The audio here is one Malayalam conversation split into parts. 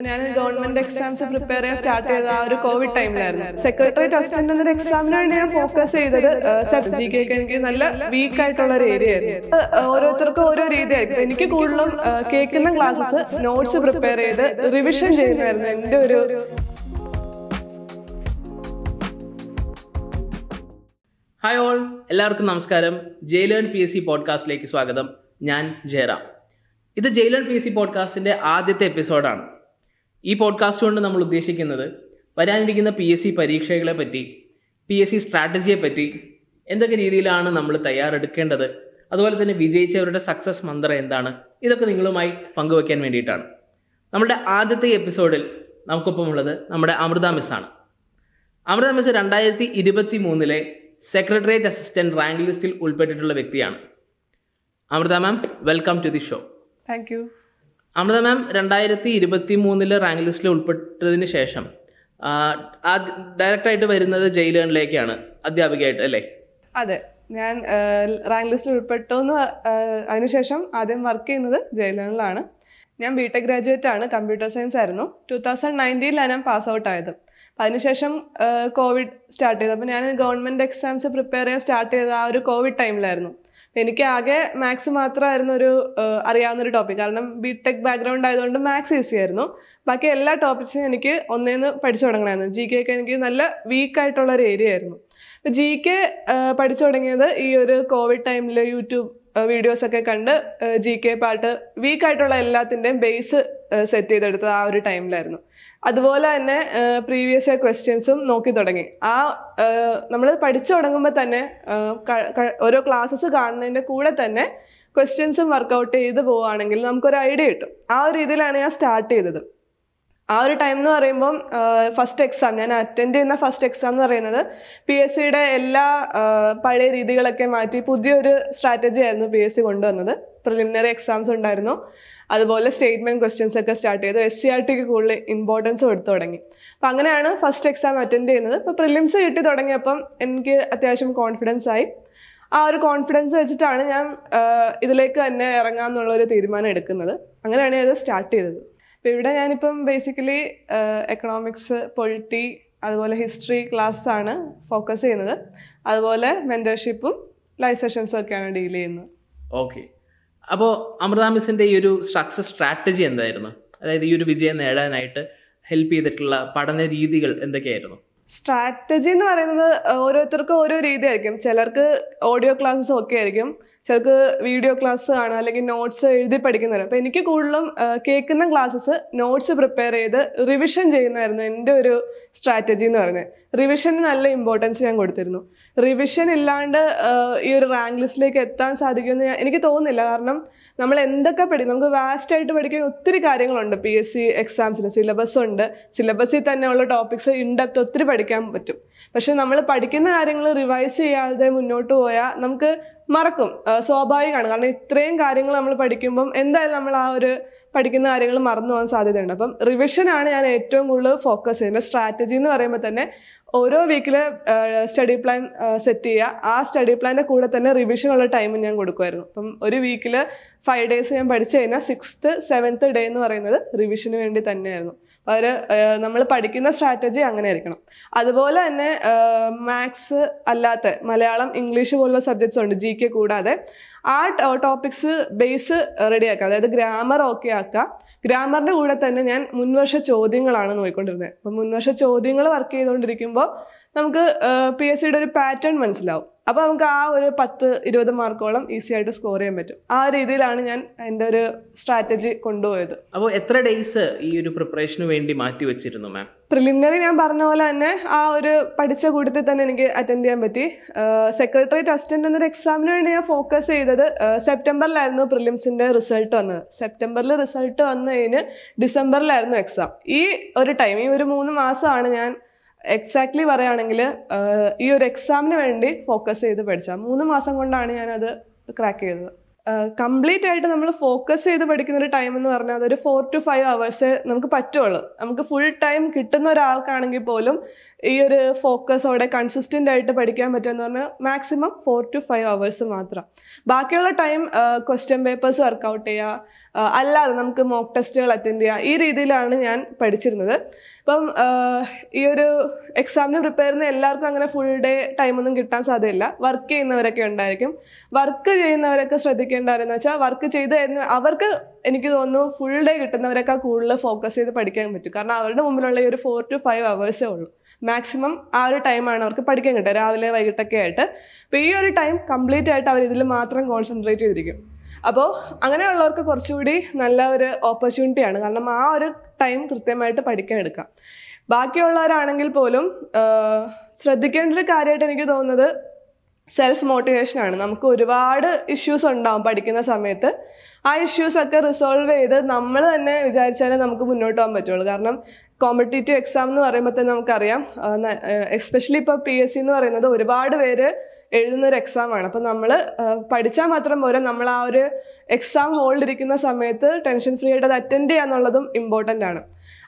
ഞാൻ ഗവൺമെന്റ് എക്സാംസ് പ്രിപ്പയർ ചെയ്യാൻ സ്റ്റാർട്ട് ചെയ്ത ആ ഒരു കോവിഡ് ടൈമിലായിരുന്നു സെക്രട്ടേറിയറ്റ് അസിസ്റ്റന്റ് എന്നൊരു എക്സാമിന് വേണ്ടി ഞാൻ ഫോക്കസ് ചെയ്തത്. ജി കെ എനിക്ക് നല്ല വീക്ക് ആയിട്ടുള്ള ഒരു ഏരിയ ആയിരുന്നു. ഓരോരുത്തർക്കും ഓരോ രീതിയായിരിക്കും എനിക്ക് കൂടുതലും കേൾക്കുന്ന ക്ലാസ്സസ് നോട്ട്സ് പ്രിപ്പയർ ചെയ്ത് റിവിഷൻ ചെയ്യുന്നതായിരുന്നു എന്റെ ഒരു ഹായ് ഓൾ എല്ലാവർക്കും നമസ്കാരം. ജയിലേൺ പി എസ് സി പോഡ്കാസ്റ്റിലേക്ക് സ്വാഗതം. ഞാൻ ജയറാം. ഇത് ജയിലേൺ പി എസ് സി പോഡ്കാസ്റ്റിന്റെ ആദ്യത്തെ എപ്പിസോഡാണ് ഈ പോഡ്കാസ്റ്റ് കൊണ്ട് നമ്മൾ ഉദ്ദേശിക്കുന്നത് വരാനിരിക്കുന്ന പി എസ് സി പരീക്ഷകളെ പറ്റി പി എസ് സി സ്ട്രാറ്റജിയെ പറ്റി എന്തൊക്കെ രീതിയിലാണ് നമ്മൾ തയ്യാറെടുക്കേണ്ടത്? അതുപോലെ തന്നെ വിജയിച്ചവരുടെ സക്സസ് മന്ത്രം എന്താണ്? ഇതൊക്കെ നിങ്ങളുമായി പങ്കുവയ്ക്കാൻ വേണ്ടിയിട്ടാണ്. നമ്മുടെ ആദ്യത്തെ എപ്പിസോഡിൽ നമുക്കൊപ്പമുള്ളത് നമ്മുടെ അമൃത മിസ്സാണ് അമൃത മിസ് രണ്ടായിരത്തി ഇരുപത്തി മൂന്നിലെ സെക്രട്ടേറിയറ്റ് അസിസ്റ്റന്റ് റാങ്ക് ലിസ്റ്റിൽ ഉൾപ്പെട്ടിട്ടുള്ള വ്യക്തിയാണ്. Amrita ma'am welcome to the show thank you Amrita ma'am രണ്ടായിരത്തി ഇരുപത്തി മൂന്നിലെ റാങ്ക് ലിസ്റ്റിൽ ഉൾപ്പെട്ടതിന് ശേഷം ഡയറക്റ്റായിട്ട് വരുന്നത് ജയിലുകളിലേക്കാണ് അധ്യാപികയായിട്ട് അല്ലേ? അതെ. ഞാൻ റാങ്ക് ലിസ്റ്റിൽ ഉൾപ്പെട്ടു എന്ന് അതിനുശേഷം ആദ്യം വർക്ക് ചെയ്യുന്നത് ജയിലുകളിലാണ് ഞാൻ ബി ടെക് ഗ്രാജുവേറ്റ് ആണ് കമ്പ്യൂട്ടർ സയൻസ് ആയിരുന്നു. ടൂ തൗസൻഡ് നയന്റീനിലാണ് ഞാൻ പാസ് ഔട്ട് ആയത്. അതിനുശേഷം കോവിഡ് സ്റ്റാർട്ട് ചെയ്തു അപ്പോൾ ഞാൻ ഗവൺമെന്റ് എക്സാംസ് പ്രിപ്പയർ ചെയ്യാൻ സ്റ്റാർട്ട് ചെയ്ത ആ ഒരു കോവിഡ് ടൈമിലായിരുന്നു എനിക്ക് ആകെ മാത്സ് മാത്രമായിരുന്നു ഒരു അറിയാവുന്ന ഒരു ടോപ്പിക് കാരണം ബി ടെക് ബാക്ക്ഗ്രൗണ്ട് ആയതുകൊണ്ട് മാത്സ് ഈസി ആയിരുന്നു. ബാക്കി എല്ലാ ടോപ്പിക്സും എനിക്ക് ഒന്നേന്ന് പഠിച്ചു തുടങ്ങണമായിരുന്നു. ജി കെ ഒക്കെ എനിക്ക് നല്ല വീക്ക് ആയിട്ടുള്ള ഒരു ഏരിയ ആയിരുന്നു ജി കെ പഠിച്ചു തുടങ്ങിയത് ഈ ഒരു കോവിഡ് ടൈമിൽ യൂട്യൂബ് വീഡിയോസ് ഒക്കെ കണ്ട് ജി കെ പാട്ട് വീക്കായിട്ടുള്ള എല്ലാത്തിന്റെയും ബേസ് സെറ്റ് ചെയ്തെടുത്തത് ആ ഒരു ടൈമിലായിരുന്നു അതുപോലെ തന്നെ പ്രീവിയസ് ഇയർ ക്വസ്റ്റ്യൻസും നോക്കി തുടങ്ങി. ആ നമ്മൾ പഠിച്ചു തുടങ്ങുമ്പോൾ തന്നെ ഓരോ ക്ലാസ്സസ് കാണുന്നതിന്റെ കൂടെ തന്നെ ക്വസ്റ്റ്യൻസും വർക്കൗട്ട് ചെയ്ത് പോവുകയാണെങ്കിൽ നമുക്കൊരു ഐഡിയ കിട്ടും. ആ ഒരു രീതിയിലാണ് ഞാൻ സ്റ്റാർട്ട് ചെയ്തത്. ആ ഒരു ടൈം എന്ന് പറയുമ്പം ഫസ്റ്റ് എക്സാം ഞാൻ അറ്റൻഡ് ചെയ്യുന്ന ഫസ്റ്റ് എക്സാം എന്ന് പറയുന്നത് പി എസ് സിയുടെ എല്ലാ പഴയ രീതികളൊക്കെ മാറ്റി പുതിയൊരു സ്ട്രാറ്റജി ആയിരുന്നു പി എസ് സി കൊണ്ടുവന്നത്. പ്രിലിമിനറി എക്സാംസ് ഉണ്ടായിരുന്നു. അതുപോലെ സ്റ്റേറ്റ്മെന്റ് ക്വസ്റ്റ്യൻസ് ഒക്കെ സ്റ്റാർട്ട് ചെയ്തു. എസ് സി ആർ ടിക്ക് കൂടുതൽ ഇമ്പോർട്ടൻസ് കൊടുത്തു തുടങ്ങി. അപ്പം അങ്ങനെയാണ് ഫസ്റ്റ് എക്സാം അറ്റൻഡ് ചെയ്യുന്നത്. ഇപ്പോൾ പ്രിലിംസ് കിട്ടി തുടങ്ങിയപ്പം എനിക്ക് അത്യാവശ്യം കോൺഫിഡൻസ് ആയി. ആ ഒരു കോൺഫിഡൻസ് വെച്ചിട്ടാണ് ഞാൻ ഇതിലേക്ക് തന്നെ ഇറങ്ങാമെന്നുള്ള ഒരു തീരുമാനം എടുക്കുന്നത്. അങ്ങനെയാണ് ഇത് സ്റ്റാർട്ട് ചെയ്തത്. അപ്പോൾ ഇവിടെ ഞാനിപ്പം ബേസിക്കലി എക്കണോമിക്സ് പൊളിറ്റി അതുപോലെ ഹിസ്റ്ററി ക്ലാസ് ആണ് ഫോക്കസ് ചെയ്യുന്നത്. അതുപോലെ മെന്റർഷിപ്പും ലൈഫ് സെഷൻസും ഒക്കെയാണ് ഡീൽ ചെയ്യുന്നത്. ഓക്കെ അപ്പോൾ അമൃത മിസ്സിന്റെ ഈ ഒരു സക്സസ് സ്ട്രാറ്റജി എന്തായിരുന്നു? അതായത് ഈ ഒരു വിജയം നേടാനായിട്ട് ഹെൽപ്പ് ചെയ്തിട്ടുള്ള പഠന രീതികൾ എന്തൊക്കെയായിരുന്നു? സ്ട്രാറ്റജി എന്ന് പറയുന്നത് ഓരോരുത്തർക്കും ഓരോ രീതിയായിരിക്കും. ചിലർക്ക് ഓഡിയോ ക്ലാസ്സസ് ഒക്കെ ആയിരിക്കും. ചിലർക്ക് വീഡിയോ ക്ലാസ് കാണുക അല്ലെങ്കിൽ നോട്ട്സ് എഴുതി പഠിക്കുന്നവർ അപ്പോൾ എനിക്ക് കൂടുതലും കേൾക്കുന്ന ക്ലാസ്സസ് നോട്ട്സ് പ്രിപ്പയർ ചെയ്ത് റിവിഷൻ ചെയ്യുന്നതായിരുന്നു എന്റെ ഒരു സ്ട്രാറ്റജി എന്ന് പറയുന്നത്. റിവിഷന് നല്ല ഇമ്പോർട്ടൻസ് ഞാൻ കൊടുത്തിരുന്നു. റിവിഷൻ ഇല്ലാണ്ട് ഈ ഒരു റാങ്ക് ലിസ്റ്റിലേക്ക് എത്താൻ സാധിക്കുമെന്ന് എനിക്ക് തോന്നുന്നില്ല. കാരണം നമ്മൾ എന്തൊക്കെ പഠിക്കും നമുക്ക് വാസ്റ്റ് ആയിട്ട് പഠിക്കാൻ ഒത്തിരി കാര്യങ്ങളുണ്ട്. പി എസ് സി എക്സാംസിന് സിലബസ് ഉണ്ട്. സിലബസിൽ തന്നെയുള്ള ടോപ്പിക്സ് ഇൻഡെപ്ത് ഒത്തിരി പഠിക്കാൻ പറ്റും. പക്ഷെ നമ്മൾ പഠിക്കുന്ന കാര്യങ്ങൾ റിവൈസ് ചെയ്യാതെ മുന്നോട്ട് പോയാൽ നമുക്ക് മറക്കും. സ്വാഭാവികമാണ്. കാരണം ഇത്രയും കാര്യങ്ങൾ നമ്മൾ പഠിക്കുമ്പം എന്തായാലും നമ്മൾ ആ ഒരു പഠിക്കുന്ന കാര്യങ്ങൾ മറന്നു പോകാൻ സാധ്യതയുണ്ട്. അപ്പം റിവിഷനാണ് ഞാൻ ഏറ്റവും കൂടുതൽ ഫോക്കസ് ചെയ്യുന്നത്. സ്ട്രാറ്റജി എന്ന് പറയുമ്പോൾ തന്നെ ഓരോ വീക്കിൽ സ്റ്റഡി പ്ലാൻ സെറ്റ് ചെയ്യുക. ആ സ്റ്റഡി പ്ലാന്റെ കൂടെ തന്നെ റിവിഷനുള്ള ടൈമും ഞാൻ കൊടുക്കുമായിരുന്നു. അപ്പം ഒരു വീക്കിൽ ഫൈവ് ഡേയ്സ് ഞാൻ പഠിച്ചു കഴിഞ്ഞാൽ സിക്സ്ത്ത് സെവൻത്ത് ഡേ എന്ന് പറയുന്നത് റിവിഷന് വേണ്ടി തന്നെയായിരുന്നു. അവർ നമ്മൾ പഠിക്കുന്ന സ്ട്രാറ്റജി അങ്ങനെ ആയിരിക്കണം അതുപോലെ തന്നെ മാത്സ് അല്ലാത്ത മലയാളം ഇംഗ്ലീഷ് പോലുള്ള സബ്ജക്ട്സ് ഉണ്ട് ജി കെ കൂടാതെ. ആ ടോപ്പിക്സ് ബേസ് റെഡിയാക്കുക അതായത് ഗ്രാമർ ഓക്കെ ആക്കുക ഗ്രാമറിന്റെ കൂടെ തന്നെ ഞാൻ മുൻവർഷ ചോദ്യങ്ങളാണ് നോക്കിക്കൊണ്ടിരുന്നത് അപ്പം മുൻവർഷ ചോദ്യങ്ങൾ വർക്ക് ചെയ്തുകൊണ്ടിരിക്കുമ്പോൾ നമുക്ക് പി എസ് സിയുടെ ഒരു പാറ്റേൺ മനസ്സിലാവും. അപ്പോൾ നമുക്ക് ആ ഒരു പത്ത് ഇരുപത് മാർക്കോളം ഈസി ആയിട്ട് സ്കോർ ചെയ്യാൻ പറ്റും. ആ രീതിയിലാണ് ഞാൻ എന്റെ ഒരു സ്ട്രാറ്റജി കൊണ്ടുപോയത്. അപ്പോൾ എത്ര ഡേയ്സ് ഈ ഒരു പ്രിപ്പറേഷന് വേണ്ടി മാറ്റി വെച്ചിരുന്നു മാം പ്രിലിമിനറി ഞാൻ പറഞ്ഞ പോലെ തന്നെ ആ ഒരു പഠിച്ച കൂട്ടത്തിൽ തന്നെ എനിക്ക് അറ്റൻഡ് ചെയ്യാൻ പറ്റി. സെക്രട്ടേറിയറ്റ് അസിസ്റ്റന്റ് എന്നൊരു എക്സാമിന് വേണ്ടി ഞാൻ ഫോക്കസ് ചെയ്തത് സെപ്റ്റംബറിലായിരുന്നു പ്രിലിംസിന്റെ റിസൾട്ട് വന്നത്. സെപ്റ്റംബറിൽ റിസൾട്ട് വന്നു കഴിഞ്ഞ് ഡിസംബറിലായിരുന്നു എക്സാം ഈ ഒരു ടൈം ഈ ഒരു മൂന്ന് മാസമാണ് ഞാൻ എക്സാക്ട്ലി പറയുകയാണെങ്കിൽ ഈ ഒരു എക്സാമിന് വേണ്ടി ഫോക്കസ് ചെയ്ത് പഠിച്ചത്. മൂന്ന് മാസം കൊണ്ടാണ് ഞാനത് ക്രാക്ക് ചെയ്തത്. കംപ്ലീറ്റ് ആയിട്ട് നമ്മൾ ഫോക്കസ് ചെയ്ത് പഠിക്കുന്ന ഒരു ടൈം എന്ന് പറഞ്ഞാൽ അതൊരു ഫോർ ടു ഫൈവ് അവേഴ്സ് നമുക്ക് പറ്റുള്ളൂ. നമുക്ക് ഫുൾ ടൈം കിട്ടുന്ന ഒരാൾക്കാണെങ്കിൽ പോലും ഈ ഒരു ഫോക്കസ് ഫോക്കസോടെ കൺസിസ്റ്റന്റ് ആയിട്ട് പഠിക്കാൻ പറ്റുമെന്ന് പറഞ്ഞാൽ maximum four to five hours മാത്രം. ബാക്കിയുള്ള ടൈം ക്വസ്റ്റ്യൻ പേപ്പേഴ്സ് വർക്കൗട്ട് ചെയ്യുക അല്ലാതെ നമുക്ക് മോക്ക് ടെസ്റ്റുകൾ അറ്റൻഡ് ചെയ്യുക ഈ രീതിയിലാണ് ഞാൻ പഠിച്ചിരുന്നത്. ഇപ്പം ഈ ഒരു എക്സാമിന് പ്രിപ്പയർ ചെയ്യുന്ന എല്ലാവർക്കും അങ്ങനെ ഫുൾ ഡേ ടൈമൊന്നും കിട്ടാൻ സാധ്യതയില്ല. വർക്ക് ചെയ്യുന്നവരൊക്കെ ഉണ്ടായിരിക്കും. വർക്ക് ചെയ്യുന്നവരൊക്കെ ശ്രദ്ധിക്കേണ്ട എന്ന് വെച്ചാൽ വർക്ക് ചെയ്ത് അവർക്ക് എനിക്ക് തോന്നുന്നു ഫുൾ ഡേ കിട്ടുന്നവരൊക്കെ കൂടുതൽ ഫോക്കസ് ചെയ്ത് പഠിക്കാൻ പറ്റും. കാരണം അവരുടെ മുമ്പിലുള്ള ഈ ഒരു ഫോർ ടു ഫൈവ് അവേഴ്സേ ഉള്ളൂ. മാക്സിമം ആ ഒരു ടൈമാണ് അവർക്ക് പഠിക്കാൻ കിട്ടുക. രാവിലെ വൈകിട്ടൊക്കെ ആയിട്ട്. അപ്പോൾ ഈ ഒരു ടൈം കംപ്ലീറ്റ് ആയിട്ട് അവർ ഇതിൽ മാത്രം കോൺസെൻട്രേറ്റ് ചെയ്തിരിക്കും. അപ്പോൾ അങ്ങനെയുള്ളവർക്ക് കുറച്ചുകൂടി നല്ല ഒരു ഓപ്പർച്യൂണിറ്റിയാണ് കാരണം ആ ഒരു ടൈം കൃത്യമായിട്ട് പഠിക്കാൻ എടുക്കാം ബാക്കിയുള്ളവരാണെങ്കിൽ പോലും ശ്രദ്ധിക്കേണ്ട ഒരു കാര്യമായിട്ട് എനിക്ക് തോന്നുന്നത് സെൽഫ് മോട്ടിവേഷൻ ആണ്. നമുക്ക് ഒരുപാട് ഇഷ്യൂസ് ഉണ്ടാവും പഠിക്കുന്ന സമയത്ത്. ആ ഇഷ്യൂസ് ഒക്കെ റിസോൾവ് ചെയ്ത് നമ്മൾ തന്നെ വിചാരിച്ചാലേ നമുക്ക് മുന്നോട്ട് പോകാൻ പറ്റുള്ളൂ. കാരണം കോമ്പറ്റേറ്റീവ് എക്സാം എന്ന് പറയുമ്പോൾ തന്നെ നമുക്കറിയാം. എസ്പെഷ്യലി ഇപ്പോൾ പി എസ് സി എന്ന് പറയുന്നത് ഒരുപാട് പേര് എഴുതുന്ന ഒരു എക്സാം ആണ്. അപ്പം നമ്മൾ പഠിച്ചാൽ മാത്രം പോരാ. നമ്മൾ ആ ഒരു എക്സാം ഹോൾഡ് ഇരിക്കുന്ന സമയത്ത് ടെൻഷൻ ഫ്രീ ആയിട്ട് അത് അറ്റൻഡ് ചെയ്യുക എന്നുള്ളതും ഇമ്പോർട്ടന്റ് ആണ്.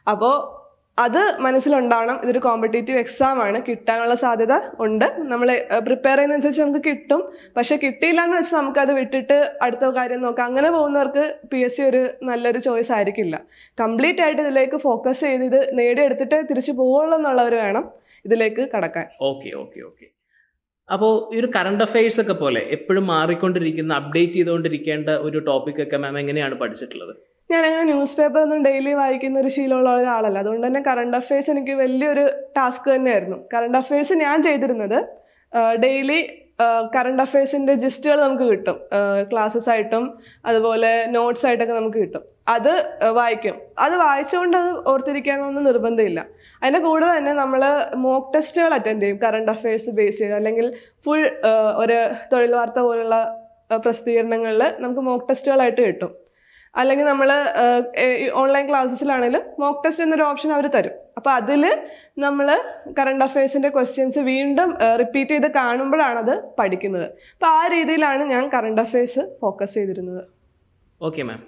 അപ്പോൾ അത് മനസ്സിലുണ്ടാവണം. ഇതൊരു കോമ്പറ്റേറ്റീവ് എക്സാം ആണ്. കിട്ടാനുള്ള സാധ്യത ഉണ്ട്. നമ്മൾ പ്രിപ്പയർ ചെയ്യുന്നതനുസരിച്ച് നമുക്ക് കിട്ടും. പക്ഷെ കിട്ടിയില്ല എന്ന് വെച്ചാൽ നമുക്കത് വിട്ടിട്ട് അടുത്ത കാര്യം നോക്കാം. അങ്ങനെ പോകുന്നവർക്ക് പി എസ് സി ഒരു നല്ലൊരു ചോയ്സ് ആയിരിക്കില്ല. കംപ്ലീറ്റ് ആയിട്ട് ഇതിലേക്ക് ഫോക്കസ് ചെയ്ത് ഇത് നേടിയെടുത്തിട്ട് തിരിച്ചു പോവുള്ളൂ എന്നുള്ളവർ വേണം ഇതിലേക്ക് കടക്കാൻ. Okay okay okay. അപ്പോൾ ഈ ഒരു കറണ്ട് അഫയേഴ്സ് ഒക്കെ പോലെ എപ്പോഴും മാറിക്കൊണ്ടിരിക്കുന്ന അപ്ഡേറ്റ് ചെയ്തുകൊണ്ടിരിക്കേണ്ട ഒരു ടോപ്പിക് ഒക്കെ മാം എങ്ങനെയാണ് പഠിച്ചിട്ടുള്ളത്? ഞാൻ അങ്ങനെ ന്യൂസ് പേപ്പർ ഒന്നും ഡെയിലി വായിക്കുന്ന ഒരു ശീലമുള്ള ഒരാളല്ല. അതുകൊണ്ട് തന്നെ കറണ്ട് അഫയേഴ്സ് എനിക്ക് വലിയൊരു ടാസ്ക് തന്നെയായിരുന്നു. കറണ്ട് അഫയേഴ്സ് ഞാൻ ചെയ്തിരുന്നത് ഡെയിലി കറണ്ട് അഫയേഴ്സിന്റെ ജിസ്റ്റുകൾ നമുക്ക് കിട്ടും. ക്ലാസ്സസ് ആയിട്ടും അതുപോലെ നോട്ട്സ് ആയിട്ടൊക്കെ നമുക്ക് കിട്ടും. അത് വായിക്കും. അത് വായിച്ചുകൊണ്ട് അത് ഓർത്തിരിക്കാനൊന്നും നിർബന്ധമില്ല. അതിന്റെ കൂടെ തന്നെ നമ്മൾ മോക്ക് ടെസ്റ്റുകൾ അറ്റൻഡ് ചെയ്യും. കറണ്ട് അഫയേഴ്സ് ബേസ് ചെയ്ത്. അല്ലെങ്കിൽ ഫുൾ ഒരു തൊഴിൽ വാർത്ത പോലുള്ള പ്രസിദ്ധീകരണങ്ങളിൽ നമുക്ക് മോക്ക് ടെസ്റ്റുകളായിട്ട് കിട്ടും. അല്ലെങ്കിൽ നമ്മൾ ഓൺലൈൻ ക്ലാസ്സസിലാണെങ്കിലും മോക്ക് ടെസ്റ്റ് എന്നൊരു ഓപ്ഷൻ അവർ തരും. അപ്പോൾ അതിൽ നമ്മൾ കറണ്ട് അഫയേഴ്സിന്റെ ക്വസ്റ്റ്യൻസ് വീണ്ടും റിപ്പീറ്റ് ചെയ്ത് കാണുമ്പോഴാണ് അത് പഠിക്കുന്നത്. അപ്പോൾ ആ രീതിയിലാണ് ഞാൻ കറണ്ട് അഫയേഴ്സ് ഫോക്കസ് ചെയ്തിരുന്നത്. ഓക്കെ മാം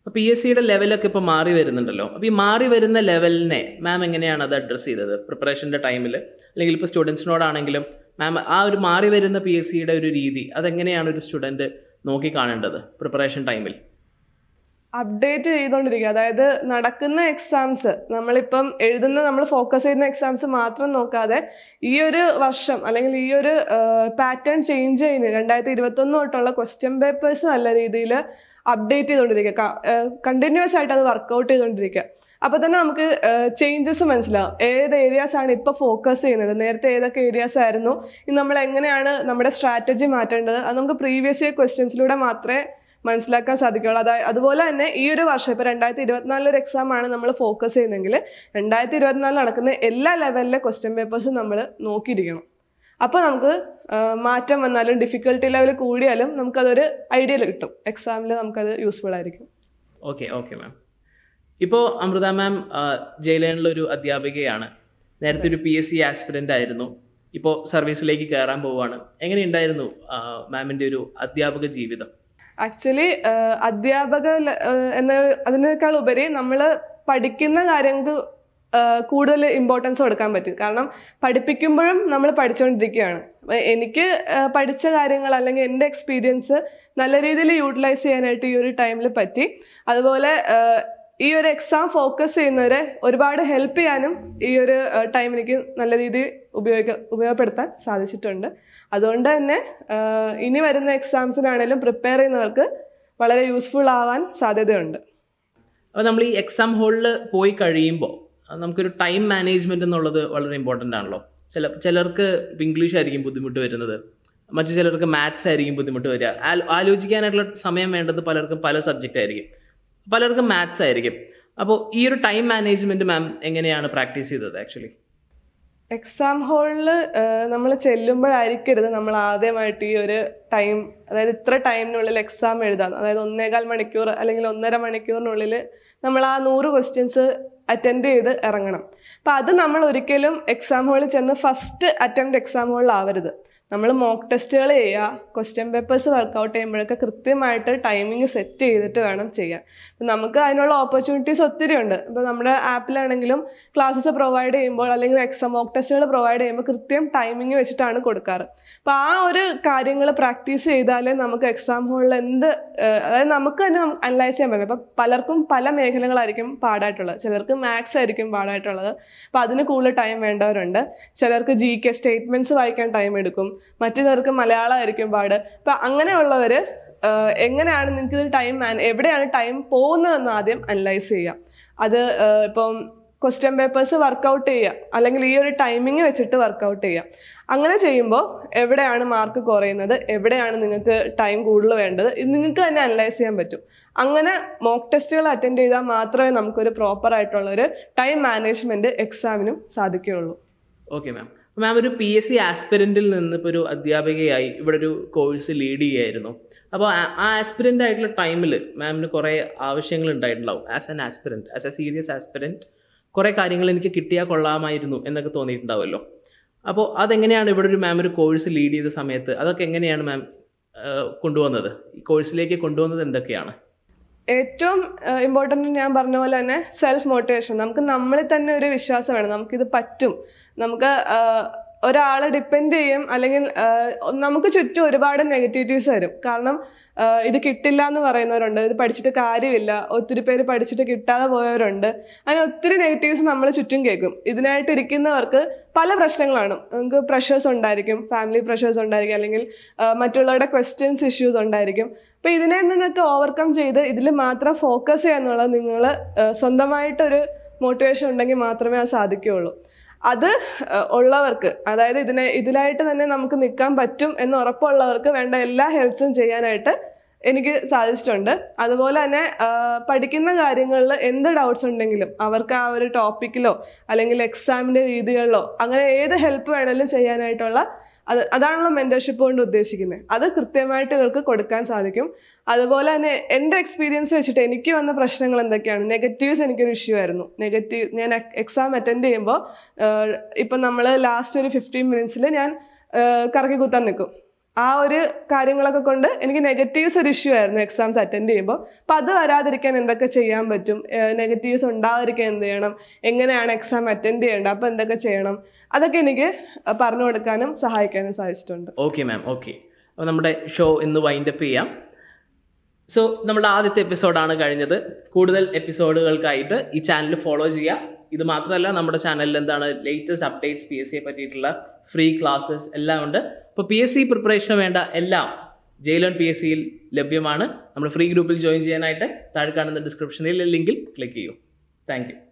അപ്പോൾ പി എസ് സിയുടെ ലെവലൊക്കെ ഇപ്പോൾ മാറി വരുന്നുണ്ടല്ലോ. അപ്പോൾ ഈ മാറി വരുന്ന ലെവലിനെ മാം എങ്ങനെയാണ് അത് അഡ്രസ്സ് ചെയ്തത്? പ്രിപ്പറേഷന്റെ ടൈമിൽ അല്ലെങ്കിൽ ഇപ്പോൾ സ്റ്റുഡൻസിനോടാണെങ്കിലും മാം ആ ഒരു മാറി വരുന്ന പി എസ് സിയുടെ ഒരു രീതി അതെങ്ങനെയാണ് ഒരു സ്റ്റുഡന്റ് നോക്കി കാണേണ്ടത്? പ്രിപ്പറേഷൻ ടൈമിൽ അപ്ഡേറ്റ് ചെയ്തുകൊണ്ടിരിക്കുക അതായത് നടക്കുന്ന എക്സാംസ് നമ്മളിപ്പം എഴുതുന്ന നമ്മൾ ഫോക്കസ് ചെയ്യുന്ന എക്സാംസ് മാത്രം നോക്കാതെ ഈ ഒരു വർഷം അല്ലെങ്കിൽ ഈ ഒരു പാറ്റേൺ ചേഞ്ച് ചെയ്യുന്ന രണ്ടായിരത്തി ഇരുപത്തൊന്ന് തൊട്ടുള്ള ക്വസ്റ്റ്യൻ പേപ്പേഴ്സ് നല്ല രീതിയിൽ അപ്ഡേറ്റ് ചെയ്തുകൊണ്ടിരിക്കുക കണ്ടിന്യൂസ് ആയിട്ട് അത് വർക്കൗട്ട് ചെയ്തുകൊണ്ടിരിക്കുക അപ്പോൾ തന്നെ നമുക്ക് ചേഞ്ചസ് മനസ്സിലാവും. ഏത് ഏരിയാസ് ആണ് ഇപ്പോൾ ഫോക്കസ് ചെയ്യുന്നത്? നേരത്തെ ഏതൊക്കെ ഏരിയാസ് ആയിരുന്നു? ഇനി നമ്മൾ എങ്ങനെയാണ് നമ്മുടെ സ്ട്രാറ്റജി മാറ്റേണ്ടത്? അത് നമുക്ക് പ്രീവിയസ് ഇയർ ക്വസ്റ്റ്യൻസിലൂടെ മാത്രമേ മനസ്സിലാക്കാൻ സാധിക്കുകയുള്ളൂ അതായത് അതുപോലെ തന്നെ ഈ ഒരു വർഷം ഇപ്പോൾ രണ്ടായിരത്തി ഇരുപത്തിനാലിലൊരു എക്സാമാണ് നമ്മൾ ഫോക്കസ് ചെയ്യുന്നതെങ്കിൽ രണ്ടായിരത്തി ഇരുപത്തിനാലിൽ നടക്കുന്ന എല്ലാ ലെവലിലെ ക്വസ്റ്റ്യൻ പേപ്പേഴ്സും നമ്മൾ നോക്കിയിരിക്കണം. അപ്പോൾ നമുക്ക് മാറ്റം വന്നാലും ഡിഫിക്കൽട്ടി ലെവൽ കൂടിയാലും നമുക്കതൊരു ഐഡിയയിൽ കിട്ടും. എക്സാമിൽ നമുക്കത് യൂസ്ഫുൾ ആയിരിക്കും. ഓക്കെ ഓക്കെ മാം ഇപ്പോൾ അമൃത മാം ഒരു അധ്യാപികയാണ്. നേരത്തെ ഒരു പി എസ് സി ആസ്പിരന്റ് ആയിരുന്നു. ഇപ്പോൾ സർവീസിലേക്ക് കയറാൻ പോവുകയാണ്. എങ്ങനെയുണ്ടായിരുന്നു മാമിന്റെ ഒരു അധ്യാപക ജീവിതം? ആക്ച്വലി അധ്യാപക എന്ന അതിനേക്കാൾ ഉപരി നമ്മൾ പഠിക്കുന്ന കാര്യങ്ങൾക്ക് കൂടുതൽ ഇമ്പോർട്ടൻസ് കൊടുക്കാൻ പറ്റും. കാരണം പഠിപ്പിക്കുമ്പോഴും നമ്മൾ പഠിച്ചുകൊണ്ടിരിക്കുകയാണ് എനിക്ക് പഠിച്ച കാര്യങ്ങൾ അല്ലെങ്കിൽ എന്റെ എക്സ്പീരിയൻസ് നല്ല രീതിയിൽ യൂട്ടിലൈസ് ചെയ്യാനായിട്ട് ഈ ഒരു ടൈമിൽ പറ്റി. അതുപോലെ ഈ ഒരു എക്സാം ഫോക്കസ് ചെയ്യുന്നവരെ ഒരുപാട് ഹെൽപ്പ് ചെയ്യാനും ഈ ഒരു ടൈം എനിക്ക് നല്ല രീതിയിൽ ഉപയോഗിക്ക ഉപയോഗപ്പെടുത്താൻ സാധിച്ചിട്ടുണ്ട്. അതുകൊണ്ട് തന്നെ ഇനി വരുന്ന എക്സാംസിനാണേലും പ്രിപ്പയർ ചെയ്യുന്നവർക്ക് വളരെ യൂസ്ഫുൾ ആവാൻ സാധ്യതയുണ്ട്. അപ്പോൾ നമ്മൾ ഈ എക്സാം ഹോളിൽ പോയി കഴിയുമ്പോൾ നമുക്കൊരു ടൈം മാനേജ്മെന്റ് എന്നുള്ളത് വളരെ ഇമ്പോർട്ടന്റ് ആണല്ലോ. ചില ചിലർക്ക് ഇംഗ്ലീഷ് ആയിരിക്കും ബുദ്ധിമുട്ട് വരുന്നത്. മറ്റു ചിലർക്ക് മാത്സ് ആയിരിക്കും ബുദ്ധിമുട്ട് വരിക. ആലോചിക്കാനായിട്ടുള്ള സമയം വേണ്ടത് പലർക്കും പല സബ്ജക്റ്റ് ആയിരിക്കും. പലർക്കും മാത്സ് ആയിരിക്കും. അപ്പോൾ ഈ ഒരു ടൈം മാനേജ്മെന്റ് മാം എങ്ങനെയാണ് പ്രാക്ടീസ് ചെയ്തത് ആക്ച്വലി എക്സാം ഹോളിൽ നമ്മൾ ചെല്ലുമ്പോഴായിരിക്കരുത് നമ്മൾ ആദ്യമായിട്ട് ഈ ഒരു ടൈം അതായത് ഇത്ര ടൈമിനുള്ളിൽ എക്സാം എഴുതാം അതായത് ഒന്നേകാൽ മണിക്കൂർ അല്ലെങ്കിൽ ഒന്നര മണിക്കൂറിനുള്ളിൽ നമ്മൾ ആ നൂറ് ക്വസ്റ്റ്യൻസ് അറ്റൻഡ് ചെയ്ത് ഇറങ്ങണം. അപ്പം അത് നമ്മൾ ഒരിക്കലും എക്സാം ഹോളിൽ ചെന്ന് ഫസ്റ്റ് അറ്റംപ്റ്റ് എക്സാം ഹോളിൽ ആവരുത് നമ്മൾ മോക്ക് ടെസ്റ്റുകൾ ചെയ്യുക ക്വസ്റ്റ്യൻ പേപ്പേഴ്സ് വർക്കൗട്ട് ചെയ്യുമ്പോഴൊക്കെ കൃത്യമായിട്ട് ടൈമിംഗ് സെറ്റ് ചെയ്തിട്ട് വേണം ചെയ്യാൻ. അപ്പം നമുക്ക് അതിനുള്ള ഓപ്പർച്യൂണിറ്റീസ് ഒത്തിരി ഉണ്ട്. ഇപ്പോൾ നമ്മുടെ ആപ്പിലാണെങ്കിലും ക്ലാസ്സസ് പ്രൊവൈഡ് ചെയ്യുമ്പോൾ അല്ലെങ്കിൽ എക്സാം മോക്ക് ടെസ്റ്റുകൾ പ്രൊവൈഡ് ചെയ്യുമ്പോൾ കൃത്യം ടൈമിംഗ് വെച്ചിട്ടാണ് കൊടുക്കാറ്. അപ്പോൾ ആ ഒരു കാര്യങ്ങൾ പ്രാക്ടീസ് ചെയ്താലേ നമുക്ക് എക്സാം ഹോളിൽ എന്ത് അതായത് നമുക്ക് തന്നെ അനലൈസ് ചെയ്യാൻ പറ്റും. അപ്പം പലർക്കും പല മേഖലകളായിരിക്കും പാടായിട്ടുള്ളത്. ചിലർക്ക് മാത്സ് ആയിരിക്കും പാടായിട്ടുള്ളത്. അപ്പോൾ അതിന് കൂടുതൽ ടൈം വേണ്ടവരുണ്ട്. ചിലർക്ക് ജി കെ സ്റ്റേറ്റ്മെന്റ്സ് വായിക്കാൻ ടൈം എടുക്കും. മറ്റു ചിലർക്ക് മലയാളമായിരിക്കും പാട്. അപ്പം അങ്ങനെയുള്ളവർ എങ്ങനെയാണ് നിങ്ങൾക്ക് ടൈം എവിടെയാണ് ടൈം പോകുന്നതെന്ന് ആദ്യം അനലൈസ് ചെയ്യുക അത് ഇപ്പം ക്വസ്റ്റ്യൻ പേപ്പേഴ്സ് വർക്കൗട്ട് ചെയ്യുക അല്ലെങ്കിൽ ഈ ഒരു ടൈമിംഗ് വെച്ചിട്ട് വർക്കൗട്ട് ചെയ്യുക അങ്ങനെ ചെയ്യുമ്പോൾ എവിടെയാണ് മാർക്ക് കുറയുന്നത്? എവിടെയാണ് നിങ്ങൾക്ക് ടൈം കൂടുതൽ വേണ്ടത്? ഇത് നിങ്ങൾക്ക് തന്നെ അനലൈസ് ചെയ്യാൻ പറ്റും. അങ്ങനെ മോക്ക് ടെസ്റ്റുകൾ അറ്റൻഡ് ചെയ്താൽ മാത്രമേ നമുക്കൊരു പ്രോപ്പർ ആയിട്ടുള്ള ഒരു ടൈം മാനേജ്മെന്റ് എക്സാമിനും സാധിക്കുകയുള്ളൂ. ഓക്കെ മാം മാം ഒരു പി എസ് സി ആസ്പിരന്റിൽ നിന്ന് ഇപ്പോൾ ഒരു അധ്യാപികയായി ഇവിടെ ഒരു കോഴ്സ് ലീഡ് ചെയ്യായിരുന്നു. അപ്പോൾ ആ ആസ്പിരന്റ് ആയിട്ടുള്ള ടൈമിൽ മാമിന് കുറേ ആവശ്യങ്ങൾ ഉണ്ടായിട്ടുണ്ടാവും. As an aspirant as a serious aspirant കുറേ കാര്യങ്ങൾ എനിക്ക് കിട്ടിയാൽ കൊള്ളാമായിരുന്നു എന്നൊക്കെ തോന്നിയിട്ടുണ്ടാവുമല്ലോ. അപ്പോൾ അതെങ്ങനെയാണ് ഇവിടെ ഒരു മാം ഒരു കോഴ്സ് ലീഡ് ചെയ്ത സമയത്ത് അതൊക്കെ എങ്ങനെയാണ് മാം കൊണ്ടുവന്നത്? ഈ കോഴ്സിലേക്ക് കൊണ്ടുവന്നത് എന്തൊക്കെയാണ്? ഏറ്റവും ഇമ്പോർട്ടന്റ് ഞാൻ പറഞ്ഞ പോലെ തന്നെ സെൽഫ് മോട്ടിവേഷൻ നമുക്ക് നമ്മളിൽ തന്നെ ഒരു വിശ്വാസം വേണം. നമുക്കിത് പറ്റും. നമുക്ക് ഒരാളെ ഡിപ്പെൻഡ് ചെയ്യും. അല്ലെങ്കിൽ നമുക്ക് ചുറ്റും ഒരുപാട് നെഗറ്റിവിറ്റീസ് വരും. കാരണം ഇത് കിട്ടില്ല എന്ന് പറയുന്നവരുണ്ട്. ഇത് പഠിച്ചിട്ട് കാര്യമില്ല. ഒത്തിരി പേര് പഠിച്ചിട്ട് കിട്ടാതെ പോയവരുണ്ട്. അങ്ങനെ ഒത്തിരി നെഗറ്റീവ്സ് നമ്മൾ ചുറ്റും കേൾക്കും. ഇതിനായിട്ട് ഇരിക്കുന്നവർക്ക് പല പ്രശ്നങ്ങളാണ്. നമുക്ക് പ്രഷേഴ്സ് ഉണ്ടായിരിക്കും. ഫാമിലി പ്രഷേഴ്സ് ഉണ്ടായിരിക്കും. അല്ലെങ്കിൽ മറ്റുള്ളവരുടെ ക്വസ്റ്റ്യൻസ് ഇഷ്യൂസ് ഉണ്ടായിരിക്കും. അപ്പോൾ ഇതിനെ നിന്നൊക്കെ ഓവർകം ചെയ്ത് ഇതിൽ മാത്രം ഫോക്കസ് ചെയ്യുക എന്നുള്ളത് നിങ്ങൾ സ്വന്തമായിട്ടൊരു മോട്ടിവേഷൻ ഉണ്ടെങ്കിൽ മാത്രമേ അത് സാധിക്കുകയുള്ളൂ. അത് ഉള്ളവർക്ക് അതായത് ഇതിനെ ഇതിലായിട്ട് തന്നെ നമുക്ക് നിൽക്കാൻ പറ്റും എന്ന് ഉറപ്പുള്ളവർക്ക് വേണ്ട എല്ലാ ഹെൽപ്സും ചെയ്യാനായിട്ട് എനിക്ക് സാധിച്ചിട്ടുണ്ട്. അതുപോലെ തന്നെ പഠിക്കുന്ന കാര്യങ്ങളിൽ എന്ത് ഡൗട്ട്സ് ഉണ്ടെങ്കിലും അവർക്ക് ആ ഒരു ടോപ്പിക്കിലോ അല്ലെങ്കിൽ എക്സാമിന്റെ രീതികളിലോ അങ്ങനെ ഏത് ഹെൽപ്പ് വേണമെങ്കിലും ചെയ്യാനായിട്ടുള്ള അത് അതാണല്ലോ മെന്റർഷിപ്പ് കൊണ്ട് ഉദ്ദേശിക്കുന്നത് അത് കൃത്യമായിട്ട് ഇവർക്ക് കൊടുക്കാൻ സാധിക്കും. അതുപോലെ തന്നെ എന്റെ എക്സ്പീരിയൻസ് വെച്ചിട്ട് എനിക്ക് വന്ന പ്രശ്നങ്ങൾ എന്തൊക്കെയാണ്? നെഗറ്റീവ്സ് എനിക്കൊരു ഇഷ്യൂ ആയിരുന്നു. നെഗറ്റീവ് ഞാൻ എക്സാം അറ്റൻഡ് ചെയ്യുമ്പോൾ ഇപ്പം നമ്മൾ ലാസ്റ്റ് ഒരു ഫിഫ്റ്റീൻ മിനിറ്റ്സിൽ ഞാൻ കറക്കി കുത്താൻ നിൽക്കും. ആ ഒരു കാര്യങ്ങളൊക്കെ കൊണ്ട് എനിക്ക് നെഗറ്റീവ്സ് ഒരു ഇഷ്യൂ ആയിരുന്നു എക്സാംസ് അറ്റൻഡ് ചെയ്യുമ്പോൾ. അപ്പം അത് വരാതിരിക്കാൻ എന്തൊക്കെ ചെയ്യാൻ പറ്റും? നെഗറ്റീവ്സ് ഉണ്ടാകാതിരിക്കാൻ എന്ത് ചെയ്യണം? എങ്ങനെയാണ് എക്സാം അറ്റൻഡ് ചെയ്യേണ്ടത്? അപ്പോൾ എന്തൊക്കെ ചെയ്യണം? അതൊക്കെ എനിക്ക് പറഞ്ഞു കൊടുക്കാനും സഹായിക്കാനും സാധിച്ചിട്ടുണ്ട്. ഓക്കെ മാം ഓക്കെ അപ്പോൾ നമ്മുടെ ഷോ ഇന്ന് വൈൻഡ് അപ്പ് ചെയ്യാം. സോ നമ്മുടെ ആദ്യത്തെ എപ്പിസോഡാണ് കഴിഞ്ഞത്. കൂടുതൽ എപ്പിസോഡുകൾക്കായിട്ട് ഈ ചാനൽ ഫോളോ ചെയ്യുക. ഇത് മാത്രമല്ല നമ്മുടെ ചാനലിൽ എന്താണ് ലേറ്റസ്റ്റ് അപ്ഡേറ്റ്സ് പി എസ് സിയെ പറ്റിയിട്ടുള്ള ഫ്രീ ക്ലാസ്സസ് എല്ലാം ഉണ്ട്. അപ്പോൾ പി എസ് സി പ്രിപ്പറേഷന് വേണ്ട എല്ലാം ജയിലോൺ പി എസ് സിയിൽ ലഭ്യമാണ്. നമ്മൾ ഫ്രീ ഗ്രൂപ്പിൽ ജോയിൻ ചെയ്യാനായിട്ട് താഴെ കാണുന്ന ഡിസ്ക്രിപ്ഷനിൽ ലിങ്കിൽ ക്ലിക്ക് ചെയ്യൂ. താങ്ക്